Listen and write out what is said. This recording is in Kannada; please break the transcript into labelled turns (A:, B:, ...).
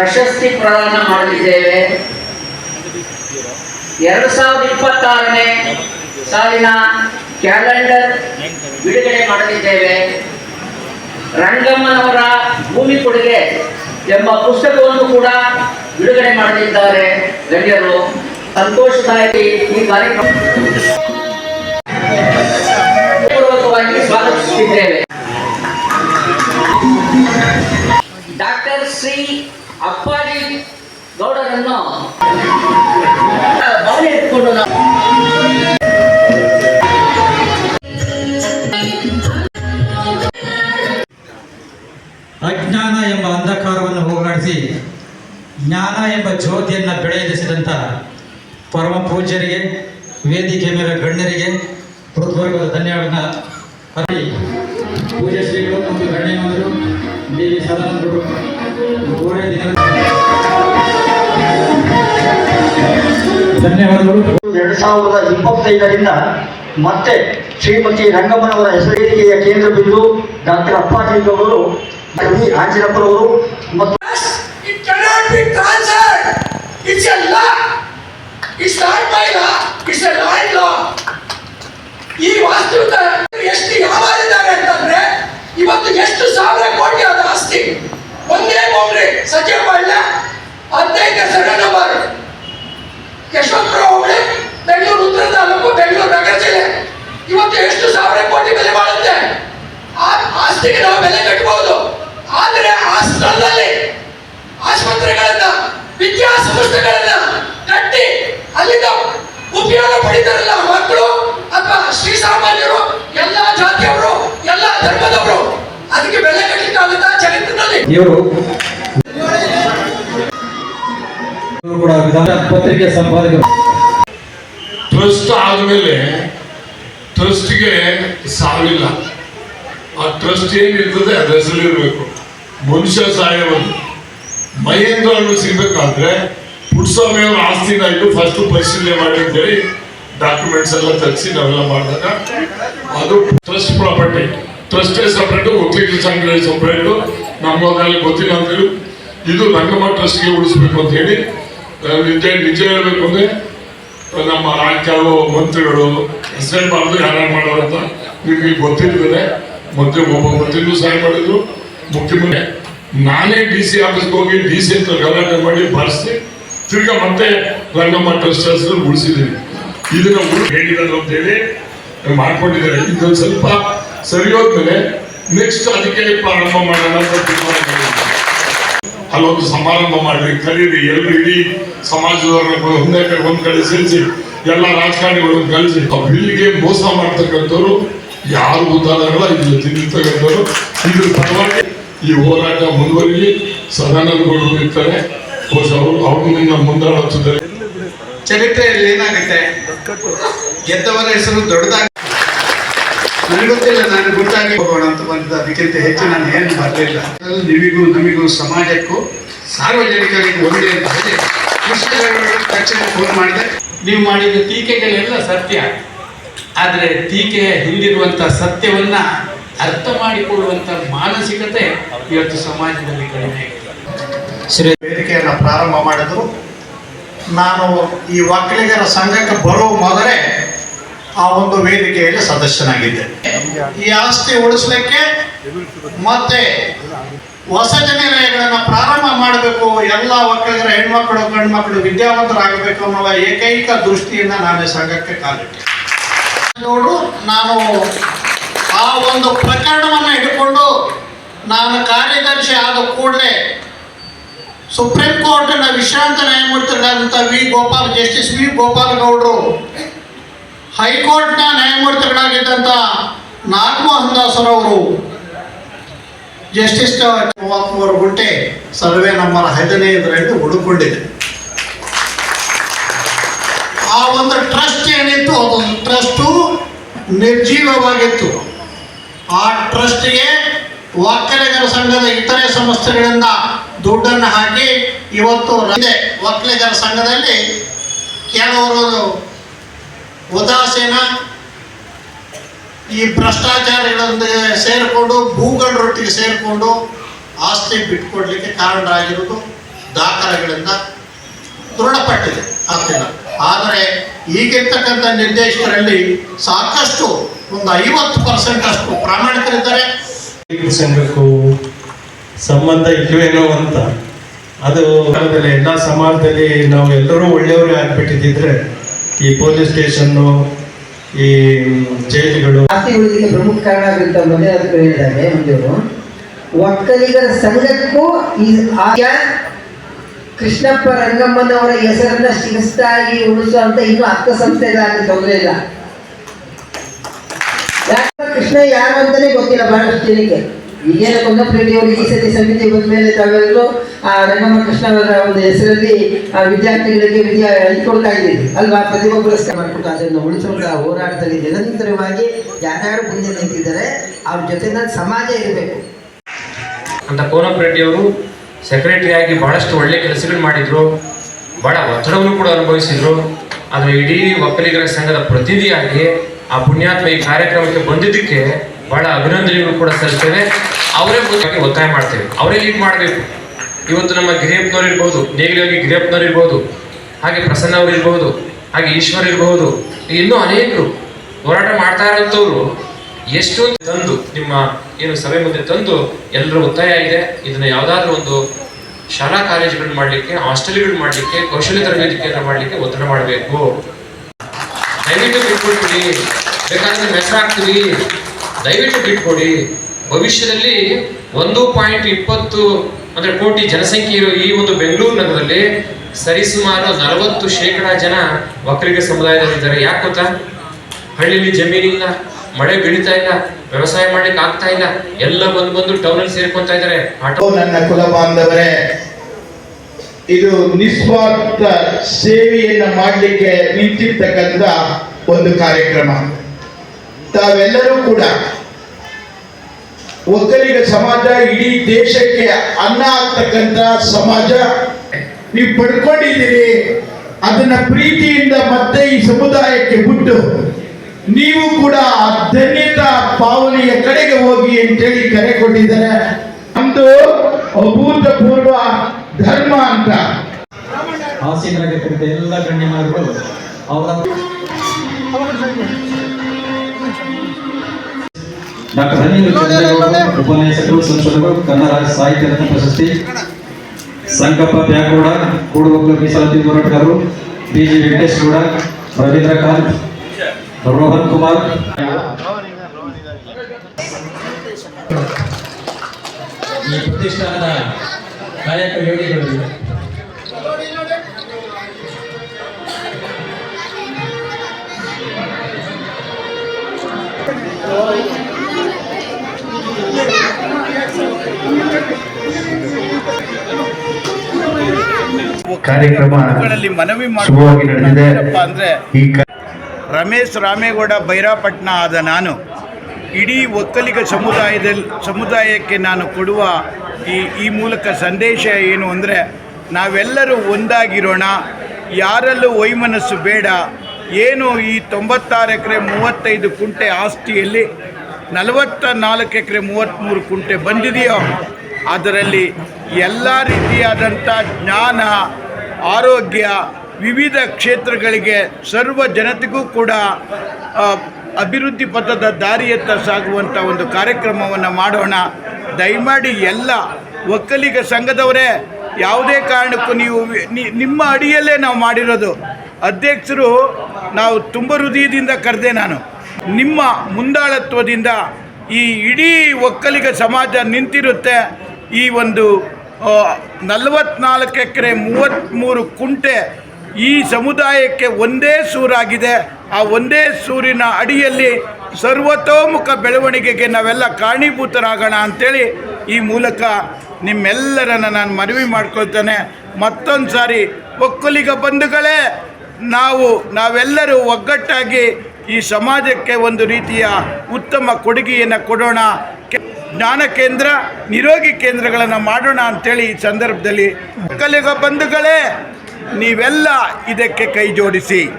A: ಪ್ರಶಸ್ತಿ ಪ್ರದಾನ ಮಾಡಲಿದ್ದೇವೆ. ಎರಡು ಸಾವಿರದ ಇಪ್ಪತ್ತಾರನೇ ಸಾಲಿನ ಕ್ಯಾಲೆಂಡರ್ ಬಿಡುಗಡೆ ಮಾಡಲಿದ್ದೇವೆ. ರಂಗಮ್ಮನವರ ಭೂಮಿ ಕೊಡುಗೆ ಎಂಬ ಪುಸ್ತಕವನ್ನು ಕೂಡ ಬಿಡುಗಡೆ ಮಾಡಲಿದ್ದಾರೆ. ಗಣ್ಯರು ಸಂತೋಷದಾಗಿ ಈ ಕಾರ್ಯಕ್ರಮ. ಪೂರ್ವಕವಾಗಿ ಸ್ವಾಗತಿಸುತ್ತಿದ್ದೇವೆ. ಡಾಕ್ಟರ್ ಶ್ರೀ ಅಪ್ಪಾಜಿ ಗೌಡರನ್ನು
B: ಅಜ್ಞಾನ ಎಂಬ ಅಂಧಕಾರವನ್ನು ಹೋಗಲಾಡಿಸಿ ಜ್ಞಾನ ಎಂಬ ಜ್ಯೋತಿಯನ್ನು ಬೆಳೆಯಿಸಿದಂಥ ಪರಮ ಪೂಜ್ಯರಿಗೆ, ವೇದಿಕೆ ಮೇಲೆ ಗಣ್ಯರಿಗೆ, ಹೃದ್ವರ್ಗದ ಧನ್ಯವಾದ ಪೂಜ್ಯ ಶ್ರೀಗಳು ಮತ್ತು ಗಣ್ಯರು ದಿನ ಧನ್ಯವಾದಗಳು.
C: ಎರಡು ಸಾವಿರದ ಇಪ್ಪತ್ತೈದರಿಂದ ಮತ್ತೆ ಶ್ರೀಮತಿ ರಂಗಮ್ಮನವರ ಹೆಸರಿಕೆಯ ಕೇಂದ್ರ ಬಿಂದು ಡಾಕ್ಟರ್ ಅಪ್ಪಾಜಿಯವರು ವಿ ಆಂಜನಪ್ಪರವರು ಮತ್ತು
D: ಈ cannot ಸ್ಥಳದಲ್ಲಿ ಆಸ್ಪತ್ರೆಗಳನ್ನ ವಿದ್ಯಾಸಂಸ್ಥೆಗಳನ್ನ ಕಟ್ಟಿ ಅಲ್ಲಿಂದ ಉಪಯೋಗ ಪಡಿತಾರಲ್ಲ ಮಕ್ಕಳು ಅಥವಾ ಶ್ರೀ ಸಾಮಾನ್ಯರು ಎಲ್ಲ ಜಾತಿಯವರು ಎಲ್ಲ ಧರ್ಮದವರು ಅದಕ್ಕೆ ಬೆಲೆ ಕಟ್ಟಲಿಕ್ಕಾಗುತ್ತಾ ಜಗತ್ತಿನಲ್ಲಿ
B: ಇವರು ಕೂಡ ವಿಧಾನ ಪತ್ರಿಕೆ ಸಂಪಾದಕ
E: ಟ್ರಸ್ಟ್ ಆದಮೇಲೆ ಟ್ರಸ್ಟ್ಗೆ ಸಾವಿಲ್ಲ ಆ ಟ್ರಸ್ಟ್ ಏನಿರ್ತದೆ ಅದ್ರ ಹೆಸರಿರ್ಬೇಕು. ಮನುಷ್ಯ ಸಾಯವನ್ನು ಮಹೇಂದ್ರವನ್ನು ಸಿಗಬೇಕಾದ್ರೆ ಸಿಗ್ಬೇಕಾದ್ರೆ ಪುಟ್ಸ್ವಾಮಿ ಅವ್ರ ಆಸ್ತಿನ ಇದು ಫಸ್ಟ್ ಪರಿಶೀಲನೆ ಮಾಡಿ ಅಂತೇಳಿ ಡಾಕ್ಯುಮೆಂಟ್ಸ್ ಎಲ್ಲ ತರಿಸಿ ನಾವೆಲ್ಲ ಮಾಡಿದಾಗ ಅದು ಟ್ರಸ್ಟ್ ಪ್ರಾಪರ್ಟಿ ಟ್ರಸ್ಟೇ ಸಪ್ರೇಟು ಒಕ್ಕಲಿಗರ ಸಂಘ ಸಪ್ರೇಟು ನಮ್ಗೆ ಗೊತ್ತಿಲ್ಲ ಅಂತೇಳಿ ಇದು ರಂಗಮ್ಮ ಟ್ರಸ್ಟ್ಗೆ ಉಳಿಸ್ಬೇಕು ಅಂತ ಹೇಳಿ ನಿಜ ನಿಜ ಹೇಳಬೇಕು ಅಂದ್ರೆ ನಮ್ಮ ರಾಜ್ಯವು ಮಂತ್ರಿಗಳು ಹೆಸರೇಬಾರ್ದು ಯಾರು ಮಾಡೋರು ಅಂತ ನಿಮಗೆ ಗೊತ್ತಿರ್ತದೆ ಮಂತ್ರಿ ಒಬ್ಬ ಮಂತ್ರಿಗೂ ಸಹಾಯ ಮಾಡಿದ್ರು. ಮುಖ್ಯಮಂತ್ರಿ, ನಾನೇ ಡಿ ಸಿ ಆಫೀಸ್ಗೆ ಹೋಗಿ ಡಿ ಸಿ ಅಂತ ಗಲಾಟೆ ಮಾಡಿ ಬರ್ಸಿ ತಿರ್ಗಾ ಮತ್ತೆ ರಂಗಮ್ಮ ಟ್ರಸ್ಟ್ ಹೆಸರು ಉಳಿಸಿದ್ದೀನಿ ಇದನ್ನ ಊರು ಅಂತ ಹೇಳಿ ಮಾಡ್ಕೊಂಡಿದ್ದಾರೆ. ಇದೊಂದು ಸ್ವಲ್ಪ ಸರಿ ಹೋದ್ಮೇಲೆ ನೆಕ್ಸ್ಟ್ ಅದಕ್ಕೆ ಪ್ರಾರಂಭ ಮಾಡೋಣ ಅಂತ ಅಲ್ಲೊಂದು ಸಮಾರಂಭ ಮಾಡ್ರಿ, ಕರೀರಿ ಎಲ್ಲರೂ ಇಡೀ ಸಮಾಜದವ್ರನ್ನ ಒಂದೇ ಕಡೆ, ಒಂದ್ ಕಡೆ ಸೇರಿಸಿ ಎಲ್ಲ ರಾಜಕಾರಣಿಗಳನ್ನ ಕಲಿಸಿ. ಆ ಬಿಲ್ಲಿಗೆ ಮೋಸ ಮಾಡ್ತಕ್ಕಂಥವ್ರು ಯಾರು ಗೊತ್ತಾದಾಗಲ್ಲ ಇಲ್ಲಿ ತಿಂದಿರ್ತಕ್ಕಂಥವ್ರು. ಇದ್ರ ಪರವಾಗಿ ಈ ಹೋರಾಟ ಮುಂದುವರಿಲಿ ಸದಾನಂದಗಳು ಇರ್ತಾರೆ ಅವ್ರನ್ನ ಮುಂದಾಡುತ್ತಿದ್ದಾರೆ
F: ಚರಿತ್ರೆಯಲ್ಲಿ ಏನಾಗುತ್ತೆ? ಗೆದ್ದವರ ಹೆಸರು ದೊಡ್ಡದಾಗಿ ನನಗೆ ಗೊತ್ತಿಲ್ಲ ನಾನು ಗುಟ್ಟಾಗಿ ಹೋಗೋಣ ಅಂತ ಬಂದ ಅದಕ್ಕಿಂತ ಹೆಚ್ಚು ನಾನು ಏನು ಬರಲಿಲ್ಲ ನಿಮಿಗೂ ನಿಮಗೂ ನಮಗೂ ಸಮಾಜಕ್ಕೂ ಸಾರ್ವಜನಿಕರಿಗೂ ಒಂದೇ ಅಂತ ಹೇಳಿ ಕೃಷ್ಣ ತಕ್ಷಣ ಫೋನ್ ಮಾಡಿದೆ.
G: ನೀವು ಮಾಡಿದ ಟೀಕೆಗಳೆಲ್ಲ ಸತ್ಯ. ಆದರೆ ಟೀಕೆಯ ಹಿಂದಿರುವಂಥ ಸತ್ಯವನ್ನ ಅರ್ಥ ಮಾಡಿಕೊಳ್ಳುವಂಥ ಮಾನಸಿಕತೆ ಇವತ್ತು ಸಮಾಜದಲ್ಲಿ ಕಡಿಮೆ ಶ್ರೀ
F: ವೇದಿಕೆಯನ್ನು ಪ್ರಾರಂಭ ಮಾಡಿದ್ರು. ನಾನು ಈ ಒಕ್ಕಲಿಗರ ಸಂಘಕ್ಕೆ ಬರೋ ಮೊದಲೇ ಆ ಒಂದು ವೇದಿಕೆಯಲ್ಲಿ ಸದಸ್ಯನಾಗಿದ್ದೆ. ಈ ಆಸ್ತಿ ಉಳಿಸ್ಲಿಕ್ಕೆ ಮತ್ತೆ ಹೊಸ ನಿಲಯಗಳನ್ನು ಪ್ರಾರಂಭ ಮಾಡಬೇಕು ಎಲ್ಲ ಒಕ್ಕಲಿಗರ ಹೆಣ್ಮಕ್ಳು ಗಂಡ್ಮಕ್ಳು ವಿದ್ಯಾವಂತರಾಗಬೇಕು ಅನ್ನುವ ಏಕೈಕ ದೃಷ್ಟಿಯಿಂದ ನಾನು ಈ ಸಂಘಕ್ಕೆ ಕಾಲಿಟ್ಟೆ. ನೋಡು ನಾನು ಆ ಒಂದು ಪ್ರಕರಣವನ್ನು ಹಿಡ್ಕೊಂಡು ನಾನು ಕಾರ್ಯದರ್ಶಿ ಆದ ಕೂಡಲೇ ಸುಪ್ರೀಂ ಕೋರ್ಟ್ನ ವಿಶ್ರಾಂತ ನ್ಯಾಯಮೂರ್ತಿಗಳಾದಂಥ V Gopal, justice V Gopal ಗೌಡರು ಹೈಕೋರ್ಟ್ನ ನ್ಯಾಯಮೂರ್ತಿಗಳಾಗಿದ್ದಂಥ ನಾಗಮೋಹನ್ ದಾಸರವರು ಜಸ್ಟಿಸ್ ಮೂವತ್ತ್ಮೂರು ಗುಂಟೆ ಸರ್ವೆ ನಂಬರ್ ಹದಿನೈದರಲ್ಲಿ ಉಳ್ಕೊಂಡಿದೆ ಆ ಒಂದು ಟ್ರಸ್ಟ್ ಏನಿತ್ತು, ಅದೊಂದು ಟ್ರಸ್ಟು ನಿರ್ಜೀವವಾಗಿತ್ತು. ಆ ಟ್ರಸ್ಟ್ಗೆ ಒಕ್ಕಲಿಗರ ಸಂಘದ ಇತರೆ ಸಂಸ್ಥೆಗಳಿಂದ ದುಡ್ಡನ್ನು ಹಾಕಿ ಇವತ್ತು ಒಕ್ಕಲಿಗರ ಸಂಘದಲ್ಲಿ ಕೆಲವರು ಉದಾಸೀನ, ಈ ಭ್ರಷ್ಟಾಚಾರಿಗಳೊಂದಿಗೆ ಸೇರಿಕೊಂಡು ಭೂಗಂಡರೊಟ್ಟಿಗೆ ಸೇರಿಕೊಂಡು ಆಸ್ತಿ ಬಿಟ್ಕೊಡ್ಲಿಕ್ಕೆ ಕಾರಣರಾಗಿರುವುದು ದಾಖಲೆಗಳಿಂದ ದೃಢಪಟ್ಟಿದೆ. ಆಗ್ತಿಲ್ಲ. ಆದರೆ ಈಗಿರ್ತಕ್ಕಂಥ ನಿರ್ದೇಶಕರಲ್ಲಿ ಸಾಕಷ್ಟು ಒಂದು ಐವತ್ತು ಪರ್ಸೆಂಟ್ ಅಷ್ಟು ಪ್ರಾಮಾಣಿಕರಿದ್ದಾರೆ.
B: ಸಂಘಕ್ಕೂ ಸಂಬಂಧ ಇಲ್ವೇನೋ ಅಂತ. ಅದು ಕಾಲದಲ್ಲಿ ಎಲ್ಲ ಸಮಾಜದಲ್ಲಿ ನಾವು ಎಲ್ಲರೂ ಒಳ್ಳೆಯವರೇ ಆಗ್ಬಿಟ್ಟಿದ್ದಿದ್ರೆ ಈ ಪೊಲೀಸ್ ಸ್ಟೇಷನ್ನು ಈ ಜೈಲುಗಳು.
H: ಆಸ್ತಿಗಳಿಗೆ ಪ್ರಮುಖ ಕಾರಣ ಆಗಿರುವಂತ ಮೊದಲೇ ಹೇಳಿದ್ದಾರೆ ಮಂಜೂರು ಒಕ್ಕಲಿಗರ ಸಂಘಕ್ಕೂ ಈ ಆಗ ಕೃಷ್ಣಪ್ಪ ರಂಗಮ್ಮನವರ ಹೆಸರನ್ನ ಶಿರಸ್ತಾಗಿ ಉಳಿಸುವಂತ ಇನ್ನೂ ಅರ್ಥ ಸಂಸ್ಥೆಗಳಾಗಿ ತೊಂದರೆ ಇಲ್ಲ. ಕೃಷ್ಣ ಯಾರು ಅಂತಾನೆ ಗೊತ್ತಿಲ್ಲ ಬಹಳಷ್ಟು ಜನಕ್ಕೆ. ಈಗೇನ ಕೊಂಡಪ್ರೆಡ್ಡಿ ಅವರು ಈ ಸತಿ ಸಮಿತಿ ಬಂದ ಮೇಲೆ ತಾವೆಲ್ಲರೂ ಆ ರಂಗಮ್ಮ ಕೃಷ್ಣ ಅವರ ಒಂದು ಹೆಸರಲ್ಲಿ ಆ ವಿದ್ಯಾರ್ಥಿಗಳಿಗೆ ವಿದ್ಯಾ ಹೇಳ್ಕೊಡ್ತಾ ಇದ್ದೀವಿ ಅಲ್ವಾ? ಪ್ರತಿಭಾ ಪುರಸ್ಕಾರ ಮಾಡಿಕೊಟ್ಟು ಅದನ್ನು ಉಳಿಸುವಂತ ಹೋರಾಟದಲ್ಲಿ ನಿರಂತರವಾಗಿ ಯಾರ್ಯಾರು ಮುಂದೆ ನಿಂತಿದ್ದಾರೆ, ಅವ್ರ ಜೊತೆ ಸಮಾಜ ಇರಬೇಕು.
I: ಅಂತ ಕೋನಪ್ಪ ರೆಡ್ಡಿ ಸೆಕ್ರೆಟರಿ ಆಗಿ ಬಹಳಷ್ಟು ಒಳ್ಳೆ ಕೆಲಸಗಳು ಮಾಡಿದ್ರು. ಬಹಳ ಒತ್ತಡವನ್ನು ಕೂಡ ಅನುಭವಿಸಿದ್ರು. ಆದರೆ ಇಡೀ ಒಕ್ಕಲಿಗರ ಸಂಘದ ಪ್ರತಿನಿಧಿಯಾಗಿ ಆ ಪುಣ್ಯಾತ್ಮ ಈ ಕಾರ್ಯಕ್ರಮಕ್ಕೆ ಬಂದಿದ್ದಕ್ಕೆ ಬಹಳ ಅಭಿನಂದನೆಗಳು ಕೂಡ ಸಲ್ಲಿಸ್ತೇವೆ. ಅವರೇ ಒತ್ತಾಯ ಮಾಡ್ತೇವೆ. ಅವರೇ ಲೀಡ್ ಮಾಡಬೇಕು. ಇವತ್ತು ನಮ್ಮ ಗಿರಿಯಪ್ಪನವ್ರು ಇರ್ಬೋದು ನೇಗಿಲಾಗಿ ಗಿರಿಯಪ್ಪನವ್ರು ಇರ್ಬೋದು, ಹಾಗೆ ಪ್ರಸನ್ನ ಅವರು ಇರ್ಬೋದು, ಹಾಗೆ ಈಶ್ವರ್ ಇರ್ಬೋದು, ಇನ್ನೂ ಅನೇಕರು ಹೋರಾಟ ಮಾಡ್ತಾ ಇರೋಂಥವ್ರು ಎಷ್ಟು ತಂದು ನಿಮ್ಮ ಏನು ಸಭೆ ಮುಂದೆ ತಂದು ಎಲ್ಲರ ಒತ್ತಾಯ ಇದೆ. ಇದನ್ನ ಯಾವ್ದಾದ್ರು ಒಂದು ಶಾಲಾ ಕಾಲೇಜುಗಳು ಮಾಡಲಿಕ್ಕೆ, ಹಾಸ್ಟೆಲ್ಗಳು ಮಾಡಲಿಕ್ಕೆ, ಕೌಶಲ್ಯ ತರಬೇತಿ ಕೇಂದ್ರ ಮಾಡಲಿಕ್ಕೆ ಒತ್ತಡ ಮಾಡಬೇಕು. ದಯವಿಟ್ಟು ಬಿಟ್ಕೊಡ್ತೀವಿ ಬೇಕಾದ್ರೆ ಮೆಸರು ದಯವಿಟ್ಟು ಬಿಟ್ಕೊಡಿ ಭವಿಷ್ಯದಲ್ಲಿ ಒಂದು ಪಾಯಿಂಟ್ ಇಪ್ಪತ್ತು ಅಂದ್ರೆ ಕೋಟಿ ಜನಸಂಖ್ಯೆ ಇರೋ ಈ ಒಂದು ಬೆಂಗಳೂರು ನಗರದಲ್ಲಿ ಸರಿಸುಮಾರು ನಲವತ್ತು ಶೇಕಡ ಜನ ಒಕ್ಕಲಿಗ ಸಮುದಾಯದಲ್ಲಿದ್ದಾರೆ. ಯಾಕೆ ಗೊತ್ತಾ? ಹಳ್ಳಿಲಿ ಜಮೀನಿಲ್ಲ. ಮಳೆ ಬೀಳ್ತಾ ಇಲ್ಲ, ವ್ಯವಸಾಯ ಮಾಡ್ಲಿಕ್ಕೆ ಆಗ್ತಾ ಇಲ್ಲ, ಎಲ್ಲ ಬಂದು ಬಂದು ಟೌನ್ ಅಲ್ಲಿ ಸೇರ್ಕೊಂತ ಇದ್ದಾರೆ ಆಟೋ
J: ನನ್ನ ಕುಲ ಬಾಂಧವರೇ, ಇದು ನಿಸ್ವಾರ್ಥ ಸೇವೆಯನ್ನ ಮಾಡಲಿಕ್ಕೆ ನಿಂತಿರ್ತಕ್ಕಂಥ ಒಂದು ಕಾರ್ಯಕ್ರಮ. ತಾವೆಲ್ಲರೂ ಕೂಡ ಒಕ್ಕಲಿಗ ಸಮಾಜ, ಇಡೀ ದೇಶಕ್ಕೆ ಅನ್ನ ಆಗ್ತಕ್ಕಂಥ ಸಮಾಜ, ನೀವು ಪಡ್ಕೊಂಡಿದ್ದೀರಿ. ಅದನ್ನ ಪ್ರೀತಿಯಿಂದ ಮತ್ತೆ ಈ ಸಮುದಾಯಕ್ಕೆ ಬಿಟ್ಟು ನೀವು ಕೂಡ ಧನ್ಯತ ಪಾವನಿಯ ಕಡೆಗೆ ಹೋಗಿ ಅಂತೇಳಿ ಕರೆ ಕೊಟ್ಟಿದ್ದಾರೆ. ನಮ್ದು ಅಭೂತಪೂರ್ವ ಧರ್ಮ ಅಂತ.
B: ಹಾಸೀನರಾಗಿರ್ತಕ್ಕಂಥ ಎಲ್ಲ ಗಣ್ಯಮಾನಗಳು ಅವರ ಡಾಕ್ಟರ್ ಹನಿಲ್ ಉಪನ್ಯಾಸಕರು ಸಂಶೋಧಕರು ಕನ್ನಡ ಸಾಹಿತ್ಯ ರತ್ನ ಪ್ರಶಸ್ತಿ. ಸಂಕಪ್ಪ ಬ್ಯಾಗೌಡ ಕೂಡುಗೊಬ್ಬ ಮೀಸಲಾತಿ ಹೋರಾಟಗಾರರು ಬಿ ಜಿ ವೆಂಕಟೇಶ್ ಗೌಡ ರವೀಂದ್ರ ಕಾಂತ್ ರೋಹನ್ ಕುಮಾರ್. ಈ ಪ್ರತಿಷ್ಠಾನದ ನಾಯಕ ಯೋಗಿಗಳು
J: ಕಾರ್ಯಕ್ರಮ
K: ಮನವಿ
J: ಶುಭವಾಗಿ ನಡೆದಿದೆ.
K: ಅಂದ್ರೆ
J: ಈ
K: ರಮೇಶ್ ರಾಮೇಗೌಡ ಬೈರಾಪಟ್ನ ಆದ ನಾನು. ಇಡೀ ಒಕ್ಕಲಿಗ ಸಮುದಾಯದಲ್ಲಿ ಸಮುದಾಯಕ್ಕೆ ನಾನು ಕೊಡುವ ಈ ಈ ಮೂಲಕ ಸಂದೇಶ ಏನು ಅಂದರೆ, ನಾವೆಲ್ಲರೂ ಒಂದಾಗಿರೋಣ, ಯಾರಲ್ಲೂ ವೈಮನಸ್ಸು ಬೇಡ, ಏನು ಈ ತೊಂಬತ್ತಾರು ಎಕರೆ ಮೂವತ್ತೈದು ಕುಂಟೆ ಆಸ್ತಿಯಲ್ಲಿ ನಲವತ್ತ ನಾಲ್ಕು ಎಕರೆ ಮೂವತ್ತ್ಮೂರು ಕುಂಟೆ ಬಂದಿದೆಯೋ, ಅದರಲ್ಲಿ ಎಲ್ಲ ರೀತಿಯಾದಂಥ ಜ್ಞಾನ, ಆರೋಗ್ಯ ವಿವಿಧ ಕ್ಷೇತ್ರಗಳಿಗೆ ಸರ್ವ ಜನತೆಗೂ ಕೂಡ ಅಭಿವೃದ್ಧಿ ಪಥದ ದಾರಿಯತ್ತ ಸಾಗುವಂಥ ಒಂದು ಕಾರ್ಯಕ್ರಮವನ್ನು ಮಾಡೋಣ. ದಯಮಾಡಿ ಎಲ್ಲ ಒಕ್ಕಲಿಗ ಸಂಘದವರೇ, ಯಾವುದೇ ಕಾರಣಕ್ಕೂ ನೀವು ನಿಮ್ಮ ಅಡಿಯಲ್ಲೇ ನಾವು ಮಾಡಿರೋದು. ಅಧ್ಯಕ್ಷರು ನಾವು ತುಂಬ ಹೃದಯದಿಂದ ಕರೆದೆ ನಾನು. ನಿಮ್ಮ ಮುಂದಾಳತ್ವದಿಂದ ಈ ಇಡೀ ಒಕ್ಕಲಿಗ ಸಮಾಜ ನಿಂತಿರುತ್ತೆ. ಈ ಒಂದು ನಲವತ್ನಾಲ್ಕು ಎಕರೆ ಮೂವತ್ತ್ಮೂರು ಕುಂಟೆ ಈ ಸಮುದಾಯಕ್ಕೆ ಒಂದೇ ಸೂರಾಗಿದೆ. ಆ ಒಂದೇ ಸೂರಿನ ಅಡಿಯಲ್ಲಿ ಸರ್ವತೋಮುಖ ಬೆಳವಣಿಗೆಗೆ ನಾವೆಲ್ಲ ಕಾರಣೀಭೂತರಾಗೋಣ ಅಂಥೇಳಿ ಈ ಮೂಲಕ ನಿಮ್ಮೆಲ್ಲರನ್ನು ನಾನು ಮನವಿ ಮಾಡ್ಕೊಳ್ತೇನೆ. ಮತ್ತೊಂದು ಸಾರಿ ಒಕ್ಕಲಿಗ ಬಂಧುಗಳೇ, ನಾವು, ನಾವೆಲ್ಲರೂ ಒಗ್ಗಟ್ಟಾಗಿ ಈ ಸಮಾಜಕ್ಕೆ ಒಂದು ರೀತಿಯ ಉತ್ತಮ ಕೊಡುಗೆಯನ್ನು ಕೊಡೋಣ. ಜ್ಞಾನ ಕೇಂದ್ರ, ನಿರೋಗಿ ಕೇಂದ್ರಗಳನ್ನು ಮಾಡೋಣ ಅಂಥೇಳಿ ಈ ಸಂದರ್ಭದಲ್ಲಿ. ಒಕ್ಕಲಿಗ ಬಂಧುಗಳೇ ನೀವೆಲ್ಲ ಇದಕ್ಕೆ ಕೈ ಜೋಡಿಸಿ.